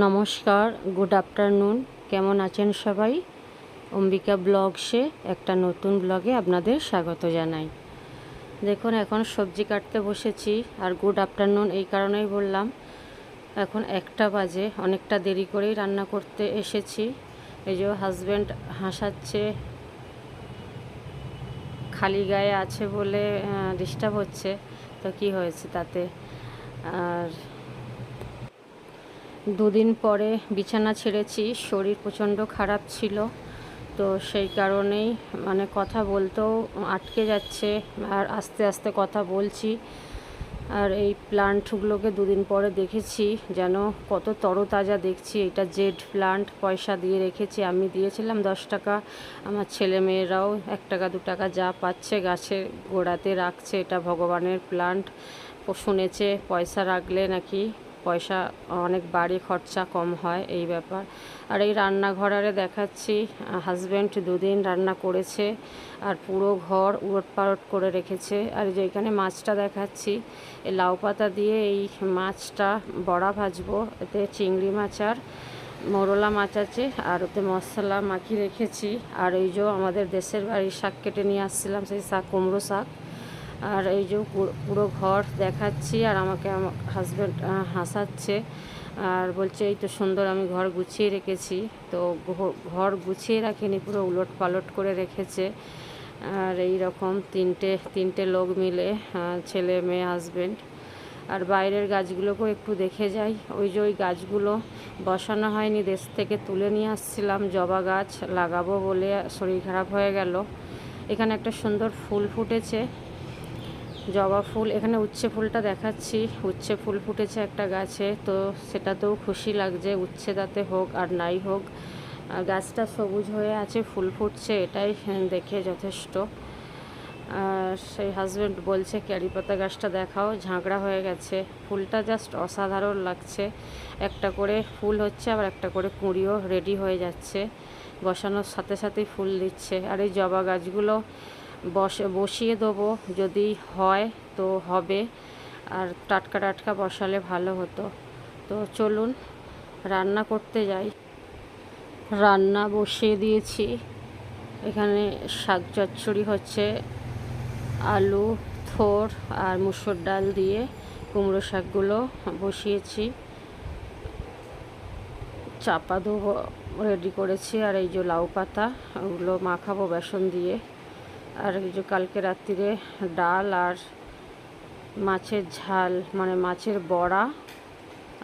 নমস্কার good afternoon কেমন আছেন সবাই? অম্বিকা ব্লগসে একটা নতুন ব্লগে আপনাদের স্বাগত জানাই। দেখুন, এখন সবজি কাটতে বসেছি আর গুড আফটারনুন এই কারণেই বললাম, এখন একটা বাজে, অনেকটা দেরি করেই রান্না করতে এসেছি। এই যে হাজব্যান্ড হাসাচ্ছে, খালি গায়ে আছে বলে ডিস্টার্ব হচ্ছে। তো কি হয়েছে তাতে? আর দুদিন পরে বিছানা ছেড়েছি, শরীর প্রচণ্ড খারাপ ছিল। তো সেই কারণেই মানে কথা বলতেও আটকে যাচ্ছে আর আস্তে আস্তে কথা বলছি। আর এই প্লান্টগুলোকে দুদিন পরে দেখেছি, যেন কত তরতাজা দেখছি। এটা জেড প্লান্ট, পয়সা দিয়ে রেখেছি, আমি দিয়েছিলাম দশ টাকা। আমার ছেলে মেয়েরাও এক টাকা, দু টাকা যা পাচ্ছে গাছের গোড়াতে রাখছে, এটা ভগবানের প্লান্ট। শুনেছে, পয়সা রাখলে নাকি পয়সা, অনেক বাড়ি খরচা কম হয় এই ব্যাপার। আর এই রান্নাঘরারে দেখাচ্ছি হাজব্যান্ড দুদিন রান্না করেছে আর পুরো ঘর উলট পালট করে রেখেছে। আর যে এখানে মাছটা দেখাচ্ছি এই লাউ পাতা দিয়ে এই মাছটা বড়া ভাজবো, এতে চিংড়ি মাছ আর মরলা মাছ আছে, আর ওতে মশলা মাখিয়ে রেখেছি। আর ওই যে আমাদের দেশের বাড়ির শাক কেটে নিয়ে আসছিলাম, সেই শাক, কুমড়ো শাক। আর এই যে পুরো ঘর দেখাচ্ছি আর আমাকে আমার হাজব্যান্ড হাসাচ্ছে আর বলছে, এই তো সুন্দর, আমি ঘর গুছিয়ে রেখেছি। তো ঘর গুছিয়ে রাখিনি, পুরো উলট পালট করে রেখেছে। আর এই রকম তিনটে তিনটে লোক মিলে ছেলে, মেয়ে হাজব্যান্ড আর বাইরের গাছগুলোকেও একটু দেখে যাই। ওই যে ওই গাছগুলো বসানো হয়নি, দেশ থেকে তুলে নিয়ে আসছিলাম, জবা গাছ লাগাবো বলে শরীর খারাপ হয়ে গেল। এখানে একটা সুন্দর ফুল ফুটেছে। জবা ফুল, এখানে উচ্ছে ফুলটা দেখাচ্ছি। উচ্ছে ফুল ফুটেছে একটা গাছে, তো সেটাতেও খুশি লাগছে, উচ্ছে তাতে হোক আর নাই হোক। গাছটা সবুজ হয়ে আছে, ফুল ফুটছে, এটাই দেখে যথেষ্ট। আর সেই হাজব্যান্ড বলছে, ক্যারি পাতা গাছটা দেখাও, ঝাঁকড়া হয়ে গেছে। ফুলটা জাস্ট অসাধারণ লাগছে। একটা করে ফুল হচ্ছে, আবার একটা করে কুঁড়িও রেডি হয়ে যাচ্ছে। বসানোর সাথে সাথেই ফুল দিচ্ছে। আর এই জবা গাছগুলো বসে, বসিয়ে দেবো। যদি হয় তো হবে। আর টাটকা টাটকা বসালে ভালো হতো। তো চলুন, রান্না করতে যাই। রান্না বসিয়ে দিয়েছি। এখানে শাক চচ্চড়ি হচ্ছে, আলু, থোর আর মুসুর ডাল দিয়ে কুমড়ো শাকগুলো বসিয়েছি। চাপা দেবো রেডি করেছি। আর এই যে লাউ পাতা, ওগুলো মাখাবো বেসন দিয়ে। আর এই যে কালকে রাত্রিরে ডাল আর মাছের ঝাল মানে মাছের বড়া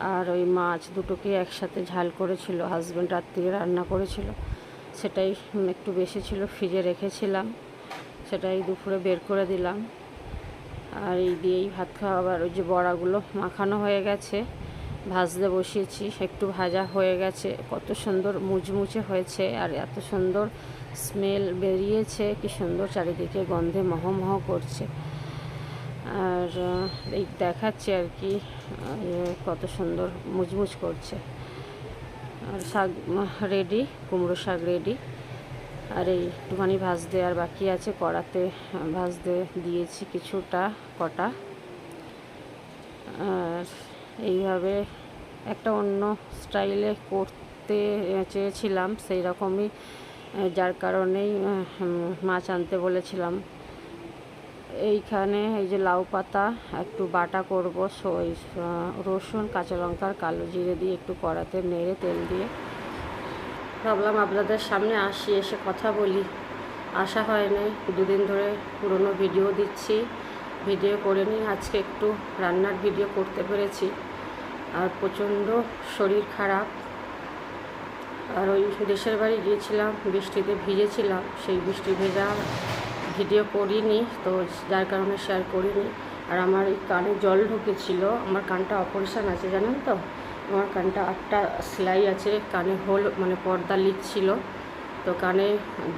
আর ওই মাছ দুটোকে একসাথে ঝাল করেছিল হাজব্যান্ড রাত্রিরে রান্না করেছিল। সেটাই একটু বেশি ছিল, ফ্রিজে রেখেছিলাম। সেটাই দুপুরে বের করে দিলাম। আর এই দিয়েই ভাত খাওয়া, আবার ওই যে বড়াগুলো মাখানো হয়ে গেছে। ভাজতে বসিয়েছি একটু ভাজা হয়ে গেছে। কত সুন্দর মুচমুচে হয়েছে আর এত সুন্দর স্মেল বেরিয়েছে। কি সুন্দর চারিদিকে গন্ধে মহমহ করছে। আর এই দেখাচ্ছে আর কি কত সুন্দর মুচমুচ করছে। আর শাক রেডি কুমড়ো শাক রেডি আর এই একটুখানি ভাজতে আর বাকি আছে, কড়াতে ভাজতে দিয়েছি কিছুটা, কটা। আর, এইভাবে একটা অন্য স্টাইলে করতে চেয়েছিলাম সেই রকমই যার কারণেই মাছ আনতে বলেছিলাম। এইখানে এই যে লাউ পাতা, একটু বাটা করব ওই রসুন, কাঁচা লঙ্কার কালো জিরে দিয়ে একটু কড়াতে নেড়ে তেল দিয়ে। ভাবলাম আপনাদের সামনে আসি, এসে কথা বলি। আসা হয়নি দুদিন ধরে পুরনো ভিডিও দিচ্ছি। ভিডিও করে নিই আজকে একটু রান্নার ভিডিও করতে পেরেছি। আর প্রচণ্ড শরীর খারাপ। আর ওই দেশের বাড়ি গিয়েছিলাম, বৃষ্টিতে ভিজেছিলাম। সেই বৃষ্টি ভেজা ভিডিও করিনি, তো যার কারণে শেয়ার করিনি। আর আমার এই কানে জল ঢুকেছিল, আমার কানটা অপারেশান আছে, জানেন তো? আমার কানটা আটটা সেলাই আছে, কানে হোল মানে পর্দা লিখছিল তো কানে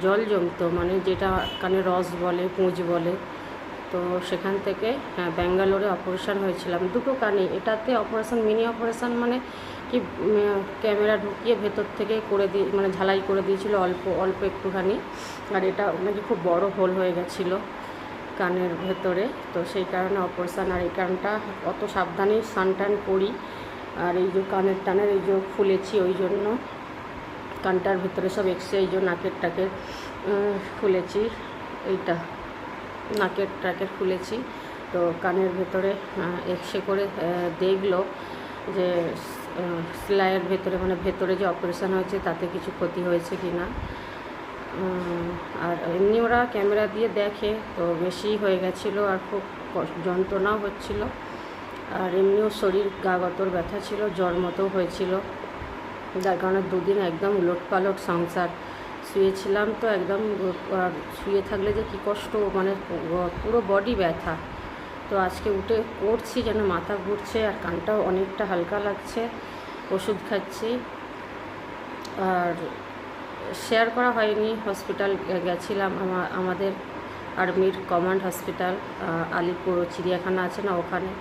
জল জমতো মানে যেটা কানে রস বলে, পুঁজ বলে। তো সেখান থেকে হ্যাঁ ব্যাঙ্গালোরে অপারেশান হয়েছিলাম। দুটো কানে এটাতে অপারেশান, মিনি অপারেশান মানে কি ক্যামেরা ঢুকিয়ে ভেতর থেকে করে দিয়ে মানে ঝালাই করে দিয়েছিল অল্প অল্প একটুখানি। আর এটা নাকি খুব বড় হোল হয়ে গেছিল কানের ভেতরে। তো সেই কারণে অপারেশান, আর এই কানটা অত সাবধানে স্নান টান করি। আর এই যে কানের টানের এই যে ফুলেছি, ওই জন্য কানটার ভেতরে সব এক্সে এই যে নাকের টাকের ফুলেছি। এইটা। নাকের টাকের খুলেছি। তো কানের ভেতরে এক্সে করে দেখল যে সেলাইয়ের ভেতরে মানে ভেতরে যে অপারেশান হয়েছে, তাতে কিছু ক্ষতি হয়েছে কি না আর এমনি ওরা ক্যামেরা দিয়ে দেখে, তো বেশি হয়ে গেছিল আর খুব যন্ত্রণাও হচ্ছিল। আর এমনিও শরীর গা গতর ব্যথা ছিল, জ্বর মতো হয়েছিল। যার কারণে দুদিন একদম উলট পালট সংসার। শুয়েছিলাম তো একদম শুয়ে থাকলে যে কী কষ্ট মানে পুরো বডি ব্যথা। তো আজকে উঠে পড়ছি, যেন মাথা ঘুরছে, আর কানটাও অনেকটা হালকা লাগছে, ওষুধ খাচ্ছি। আর শেয়ার করা হয়নি হসপিটাল গেছিলাম আমাদের আর্মির কমান্ড হসপিটাল আলিপুর চিড়িয়াখানা আছে না ওখানে।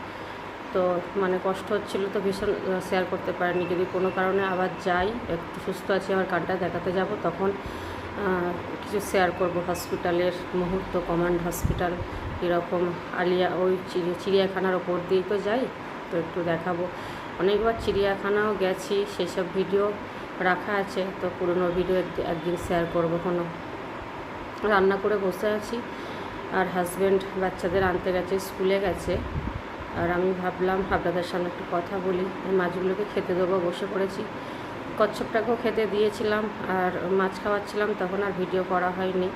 তো মানে কষ্ট হচ্ছিল তো ভীষণ শেয়ার করতে পারিনি। যদি কোনো কারণে আবার যাই, একটু সুস্থ আছি আবার কানটা দেখাতে যাব, তখন কিছু শেয়ার করব। হসপিটালের মুহূর্ত কমান্ড হসপিটাল কীরকম আলিয়া, ওই চিড়িয়াখানার ওপর দিয়েই তো যাই, তো একটু দেখাবো। অনেকবার চিড়িয়াখানাও গেছি, সেসব ভিডিও রাখা আছে, তো পুরনো ভিডিও একদিন শেয়ার করব কোনো রান্না করে বসে আছি, আর হাজব্যান্ড বাচ্চাদের আনতে গেছে স্কুলে গেছে। আর আমি ভাবলাম আপনাদের সামনে একটু কথা বলি। মাছগুলোকে খেতে দেবো, বসে পড়েছি। কচ্ছপটাকেও খেতে দিয়েছিলাম আর মাছ খাওয়াচ্ছিলাম, তখন আর ভিডিও করা হয়নি।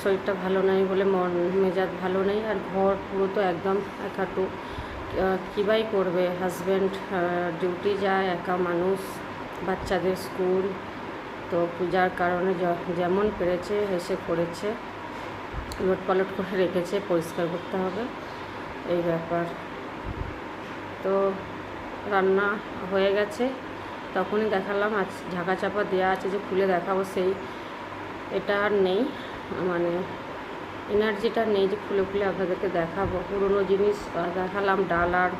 শরীরটা ভালো নেই বলে মন মেজাজ ভালো নেই, আর ঘর পুরো তো একদম একাটু। কীবাই করবে? হাজব্যান্ড ডিউটি যায়, একা মানুষ, বাচ্চাদের স্কুল তো পূজার কারণে যেমন পেরেছে এসে করেছে। লোট পালট করে রেখেছে, পরিষ্কার করতে হবে। এই ব্যাপার। তো রান্না হয়ে গেছে। তখনই দেখালাম, আজ ঝাঁকা চাপা দেওয়া আছে যে খুলে দেখাবো সেই। এটা আর নেই মানে এনার্জিটা নেই যে খুলে খুলে আপনাদেরকে দেখাবো। পুরনো জিনিস দেখালাম ডাল আর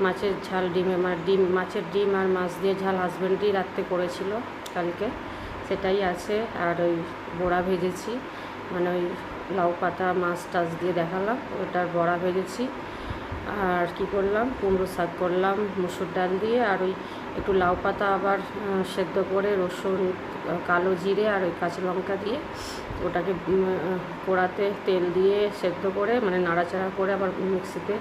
মাছের ঝাল, ডিমে মানে ডিম, মাছের ডিম আর মাছ দিয়ে ঝাল হাজব্যান্ডই রাত্রে করেছিল কালকে। সেটাই আছে, আর ওই বড়া ভেজেছি। মানে ওই লাউ পাতা, মাছ টাছ দিয়ে দেখালাম, ওটার বড়া ভেজেছি। আর কি করলাম? কুমড়ো শাক করলাম, মুসুর ডাল দিয়ে, আর ওই একটু লাউ পাতা আবার সেদ্ধ করে রসুন, কালো জিরে আর ওই কাঁচা লঙ্কা দিয়ে ওটাকে কড়াতে তেল দিয়ে সেদ্ধ করে মানে নাড়াচাড়া করে আবার মিক্সিতে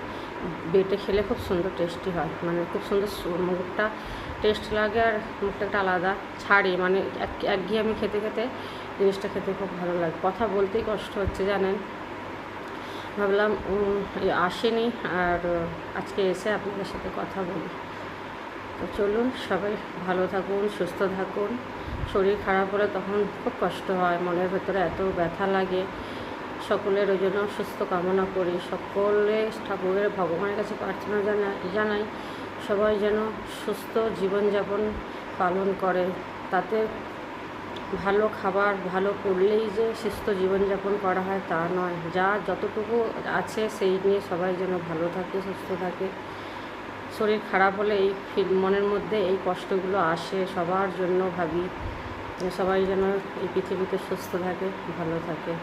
বেটে খেলে খুব সুন্দর টেস্টি হয়। মানে খুব সুন্দর মুখটা টেস্ট লাগে আর মুখটা একটা আলাদা, ছাড়ে। মানে এক একঘেয়েমি খেতে খেতে জিনিসটা খেতে খুব ভালো লাগে। কথা বলতেই কষ্ট হচ্ছে, জানেন। ভাবলাম আসেনি আর আজকে এসে আপনাদের সাথে কথা বলি। তো চলুন, সবাই ভালো থাকুন, সুস্থ থাকুন। শরীর খারাপ হলে তখন খুব কষ্ট হয়, মনের ভেতরে এত ব্যথা লাগে। সকলের ওই জন্য সুস্থ কামনা করি। সকলে ঠাকুরের ভগবানের কাছে প্রার্থনা জানা জানাই, সবাই যেন সুস্থ জীবনযাপন পালন করে। তাতে ভালো খাবার, ভালো করলেই যে সুস্থ জীবনযাপন করা হয় তা নয়। যা যতটুকু আছে সেই নিয়ে সবাই যেন ভালো থাকে, সুস্থ থাকে। শরীর খারাপ হলে এই মনের মধ্যে এই কষ্টগুলো আসে সবার জন্য ভাবি। সবাই যেন এই পৃথিবীতে সুস্থ থাকে, ভালো থাকে।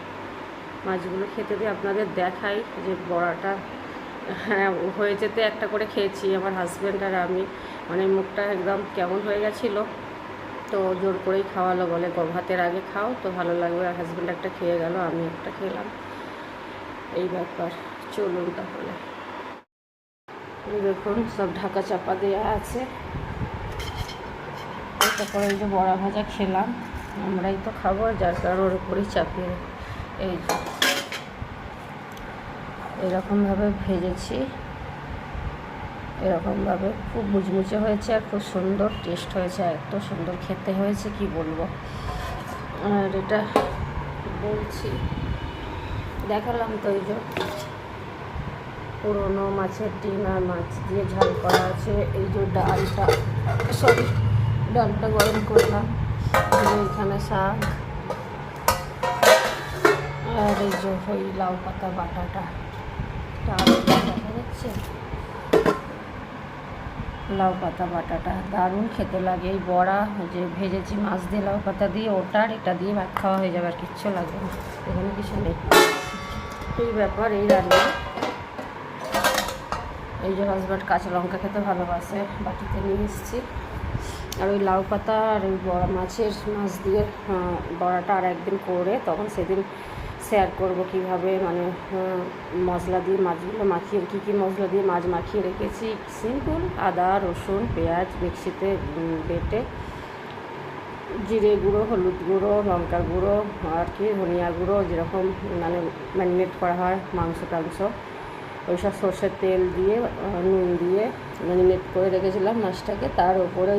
মাছগুলো খেতে দিয়ে আপনাদের দেখাই যে বড়াটা হ্যাঁ হয়ে যেতে একটা করে খেয়েছি। আমার হাজব্যান্ড আর আমি। মানে মুখটা একদম কেমন হয়ে গেছিল। তো জোর করেই খাওয়ালো, বলে ভাতের আগে খাও, তো ভালো লাগবে। আর হাজব্যান্ড একটা খেয়ে গেল, আমি একটা খেলাম। এই ব্যাপার, চলুন তাহলে। দেখুন, সব ঢাকা চাপা দেওয়া আছে। তারপরে এই যে বড়া ভাজা খেলাম, আমরাই তো খাব, যার কারণ ওর উপরেই চাপিয়ে এই এরকমভাবে ভেজেছি। এরকমভাবে খুব মুচমুচে হয়েছে আর খুব সুন্দর টেস্ট হয়েছে এত সুন্দর খেতে হয়েছে, কি বলব? আর এটা বলছি, দেখালাম তো এই যে পুরোনো মাছের ডিম আর মাছ দিয়ে ঝাল করা আছে, এই যে ডালটা, সরি, ডালটা গরম করলাম এখানে শাক, আর এই যে ওই লাউ পাতা বাটাটা দেখা যাচ্ছে লাউ পাতা, বাটাটা। দারুণ খেতে লাগে। এই বড়া যে ভেজেছি, মাছ দিয়ে লাউ পাতা দিয়ে ওটার এটা দিয়ে ভাত খাওয়া হয়ে যাবে আর কিচ্ছু লাগবে না। এখানে কিছু নেই। এই ব্যাপার, এই রান্না। এই যে হাজব্যান্ড কাঁচা লঙ্কা খেতে ভালোবাসে, বাটিতে নিয়ে এসেছি। আর ওই লাউ পাতা আর ওই বড়া মাছের মাছ দিয়ে বড়াটা আর একদিন করে, তখন সেদিন শেয়ার করব কীভাবে মানে মশলা দিয়ে মাছগুলো মাখিয়ে, কী কী মশলা দিয়ে মাছ মাখিয়ে রেখেছি। সিম্পল আদা, রসুন, পেঁয়াজ, মিক্সিতে বেটে, জিরে গুঁড়ো, হলুদ গুঁড়ো লঙ্কা গুঁড়ো, আর কি, ধনিয়া গুঁড়ো, যেরকম মানে ম্যারিনেট করা হয়, মাংস টাংস। ওইসব সর্ষের তেল দিয়ে নুন দিয়ে ম্যারিনেট করে রেখেছিলাম মাছটাকে। তার উপরে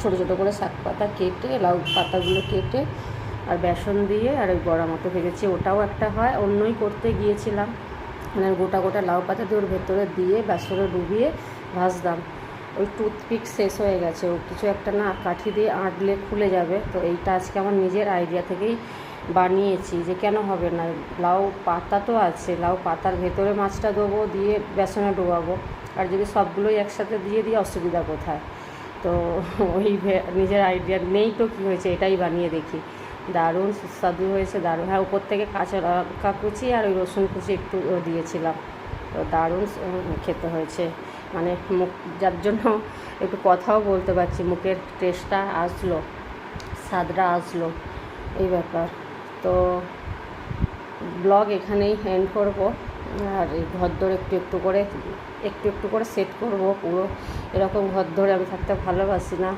ছোটো ছোটো করে শাক পাতা কেটে, লাউ পাতাগুলো কেটে আর বেসন দিয়ে আর ওই বড়া মতো ভেজেছি। ওটাও একটা হয়, অন্যই করতে গিয়েছিলাম। মানে গোটা গোটা লাউ পাতা দিয়ে ওর ভেতরে দিয়ে বেসনে ডুবিয়ে ভাজতাম। ওই টুথপিক শেষ হয়ে গেছে। ও কিছু একটা না কাঠি দিয়ে আঁটলে খুলে যাবে। তো এইটা আজকে আমার নিজের আইডিয়া থেকেই বানিয়েছি যে কেন হবে না? লাউ পাতা তো আছে, লাউ পাতার ভেতরে মাছটা দেবো, দিয়ে বেসনে ডোবাবো। আর যদি সবগুলোই একসাথে দিয়ে দিই, অসুবিধা কোথায়? তো ওই নিজের আইডিয়া নেই তো কী হয়েছে? এটাই বানিয়ে দেখি। দারুণ, সুস্বাদু হয়েছে, দারুণ। হ্যাঁ উপর থেকে কাঁচা লঙ্কা কুচি আর ওই রসুন কুচি একটু দিয়েছিলাম। তো দারুণ খেতে হয়েছে। মানে মুখ, যার জন্য একটু কথাও বলতে পারছি, মুখের টেস্টটা আসলো, স্বাদটা আসলো, এই ব্যাপার। তো ব্লগ এখানেই এন্ড করব। আর এই ঘর ধরে একটু একটু করে, একটু একটু করে সেট করব পুরো। এরকম ঘর ধরে আমি থাকতে ভালোবাসি না।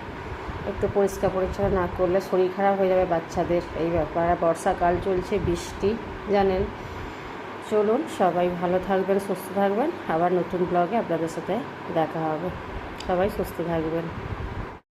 একটু পরিষ্কার পরিচ্ছন্ন না করলে শরীর খারাপ হয়ে যাবে বাচ্চাদের, এই ব্যাপার। আর বর্ষাকাল চলছে, বৃষ্টি, জানেন? চলুন, সবাই ভালো থাকবেন, সুস্থ থাকবেন। আবার নতুন ব্লগে আপনাদের সাথে দেখা হবে। সবাই সুস্থ থাকবেন।